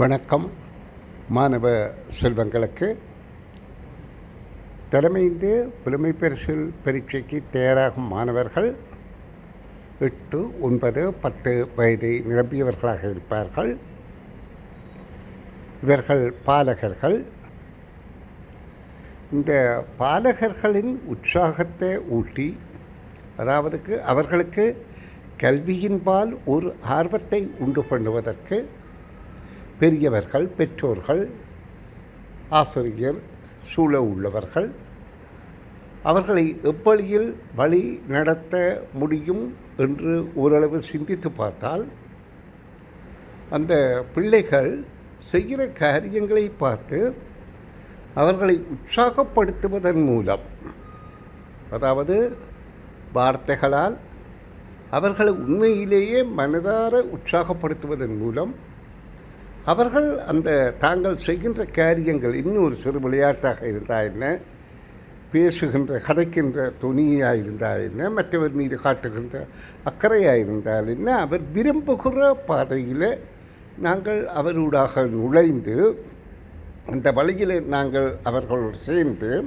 வணக்கம் மாணவ செல்வங்களுக்கு. தலைமைந்து புலமை பரிசில் பரீட்சைக்கு தயாராகும் மாணவர்கள் எட்டு ஒன்பது பத்து வயதை நிரம்பியவர்களாக இருப்பார்கள். இவர்கள் பாலகர்கள். இந்த பாலகர்களின் உற்சாகத்தை ஊட்டி அதாவதுக்கு அவர்களுக்கு கல்வியின்பால் ஒரு ஆர்வத்தை உண்டு பண்ணுவதற்கு பெரியவர்கள் பெற்றோர்கள் ஆசிரியர் சூழ உள்ளவர்கள் அவர்களை எப்படியில் வழி நடத்த முடியும் என்று ஓரளவு சிந்தித்து பார்த்தால் அந்த பிள்ளைகள் செய்கிற காரியங்களை பார்த்து அவர்களை உற்சாகப்படுத்துவதன் மூலம் அதாவது வார்த்தைகளால் அவர்களை உண்மையிலேயே மனதார உற்சாகப்படுத்துவதன் மூலம் அவர்கள் அந்த தாங்கள் செய்கின்ற காரியங்கள் இன்னும் ஒரு சிறு விளையாட்டாக இருந்தால் என்ன? பேசுகின்ற கதைக்கின்ற துணியாக இருந்தால் என்ன? மற்றவர் மீது காட்டுகின்ற அக்கறையாக இருந்தால் என்ன? அவர் விரும்புகிற பாதையில் நாங்கள் அவரூடாக நுழைந்து அந்த வழியில் நாங்கள் அவர்களோடு சேர்ந்து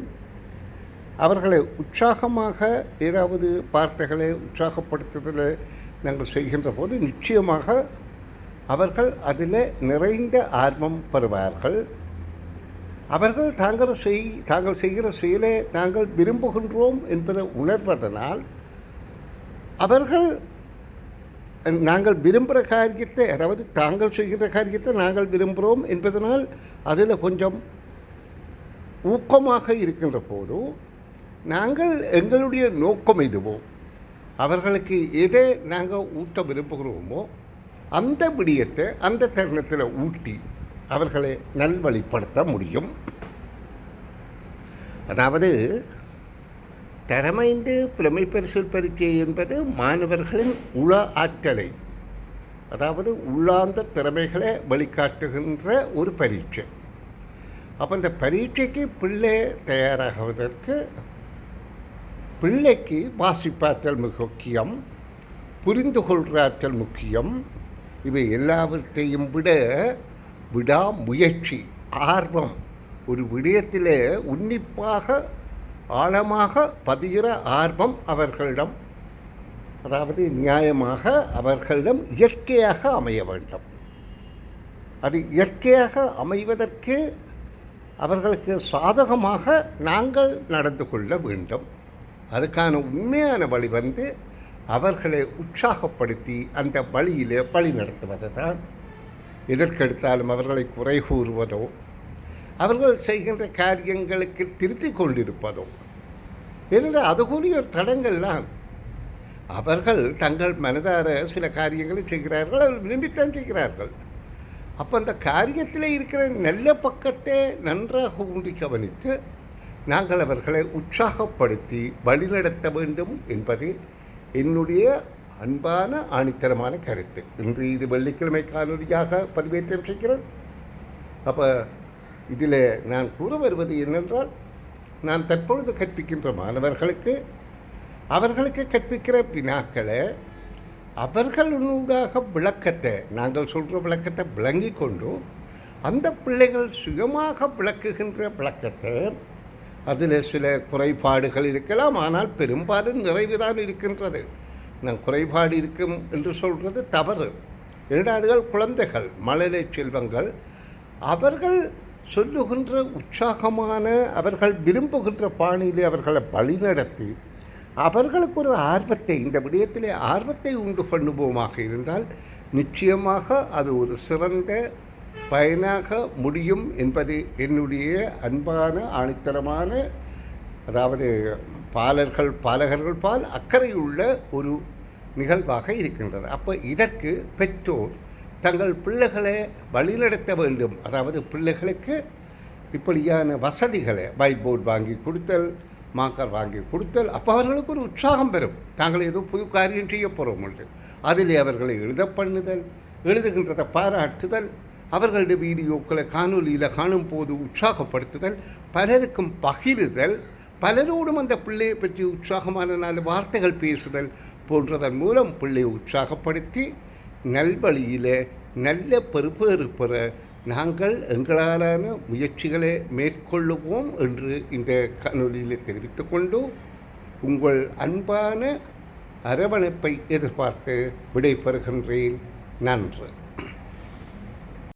அவர்களை உற்சாகமாக ஏதாவது வார்த்தைகளை உற்சாகப்படுத்துதலை நாங்கள் செய்கின்ற போது நிச்சயமாக அவர்கள் அதில் நிறைந்த ஆர்வம் பெறுவார்கள். அவர்கள் தாங்கள் செய் தாங்கள் செய்கிற செயலை நாங்கள் விரும்புகின்றோம் என்பதை உணர்வதனால் அவர்கள் நாங்கள் விரும்புகிற காரியத்தை அதாவது தாங்கள் செய்கிற காரியத்தை நாங்கள் விரும்புகிறோம் என்பதனால் அதில் கொஞ்சம் ஊக்கமாக இருக்கின்ற போது நாங்கள் எங்களுடைய நோக்கம் இதுவோ அவர்களுக்கு எதை நாங்கள் ஊட்ட விரும்புகிறோமோ அந்த விடியத்தை அந்த தருணத்தில் ஊட்டி அவர்களை நல்வழிப்படுத்த முடியும். அதாவது திறமைந்து புலமை பரிசில் பரீட்சை என்பது மாணவர்களின் உள ஆற்றலை அதாவது உள்ளார்ந்த திறமைகளை வெளிக்காட்டுகின்ற ஒரு பரீட்சை. அப்போ இந்த பரீட்சைக்கு பிள்ளை தயாராகுவதற்கு பிள்ளைக்கு வாசிப்பாற்றல் மிக முக்கியம் புரிந்து கொள்கிற ஆற்றல் முக்கியம் இவை எல்லாவற்றையும் விட விடாமுயற்சி ஆர்வம். ஒரு விடயத்தில் உன்னிப்பாக ஆழமாக பதிகிற ஆர்வம் அவர்களிடம். அதாவது நியாயமாக அவர்களிடம் இயற்கையாக அமைய வேண்டும். அது இயற்கையாக அமைவதற்கு அவர்களுக்கு சாதகமாக நாங்கள் நடந்து கொள்ள வேண்டும். அதுக்கான உண்மையான வழி வந்து அவர்களை உற்சாகப்படுத்தி அந்த வழியிலே வழி நடத்துவது தான் எதற்கெடுத்தாலும் அவர்களை குறை கூறுவதோ அவர்கள் செய்கின்ற காரியங்களுக்கு திருத்தி கொண்டிருப்பதோ. ஏனென்றால் அதுக்குரிய ஒரு தடங்கள்லாம் அவர்கள் தங்கள் மனதார சில காரியங்களை செய்கிறார்கள் அவர்கள் விரும்பித்தான் செய்கிறார்கள். அப்போ அந்த காரியத்தில் இருக்கிற நல்ல பக்கத்தை நன்றாக ஊன்றி கவனித்து நாங்கள் அவர்களை உற்சாகப்படுத்தி வழிநடத்த வேண்டும் என்பது என்னுடைய அன்பான ஆணித்தரமான கருத்து. இன்று இது வெள்ளிக்கிழமை காணொலியாக பதிவேற்றம் செய்கிறேன் அப்போ இதில் நான் கூற வருவது என்னென்றால் நான் தற்பொழுது கற்பிக்கின்ற மாணவர்களுக்கு அவர்களுக்கு கற்பிக்கிற வினாக்களை அவர்களுடாக விளக்கத்தை நாங்கள் சொல்கிற விளக்கத்தை விளங்கி கொண்டும் அந்த பிள்ளைகள் சுயமாக விளக்குகின்ற விளக்கத்தை அதில் சில குறைபாடுகள் இருக்கலாம் ஆனால் பெரும்பாலும் நிறைவுதான் இருக்கின்றது. நான் குறைபாடு இருக்கும் என்று சொல்கிறது தவறு. இரண்டாவதுகள் குழந்தைகள் மழலை செல்வங்கள். அவர்கள் சொல்லுகின்ற உற்சாகமான அவர்கள் விரும்புகின்ற பாணியிலே அவர்களை வழிநடத்தி அவர்களுக்கு ஒரு ஆர்வத்தை இந்த விடயத்திலே ஆர்வத்தை உண்டு பண்ணுவோமாக இருந்தால் நிச்சயமாக அது ஒரு சிறந்த பயனாக முடியும் என்பது என்னுடைய அன்பான ஆணித்தரமான அதாவது பாலர்கள் பாலகர்கள் பால் அக்கறையுள்ள ஒரு நிகழ்வாக இருக்கின்றது. அப்போ இதற்கு பெற்றோர் தங்கள் பிள்ளைகளை வழிநடத்த வேண்டும். அதாவது பிள்ளைகளுக்கு இப்படியான வசதிகளை வைட் போர்டு வாங்கி கொடுத்தல் மாக்கர் வாங்கி கொடுத்தல் அப்போ அவர்களுக்கு ஒரு உற்சாகம் பெறும். தாங்கள் ஏதோ புது காரியம் செய்ய போகிறோம் என்று. அதிலே அவர்களை எழுத பண்ணுதல் எழுதுகின்றதை பாராட்டுதல் அவர்களுடைய வீடியோக்களை காணொலியில் காணும் போது உற்சாகப்படுத்துதல் பலருக்கும் பகிருதல் பலரோடும் அந்த பிள்ளையை பற்றி உற்சாகமான நாலு வார்த்தைகள் பேசுதல் போன்றதன் மூலம் பிள்ளையை உற்சாகப்படுத்தி நல்வழியில் நல்ல பெறுபேறு பெற நாங்கள் எங்களாலான முயற்சிகளை மேற்கொள்ளுவோம் என்று இந்த காணொலியில் தெரிவித்துக்கொண்டு உங்கள் அன்பான அரவணைப்பை எதிர்பார்த்து விடைபெறுகின்றேன். நன்று.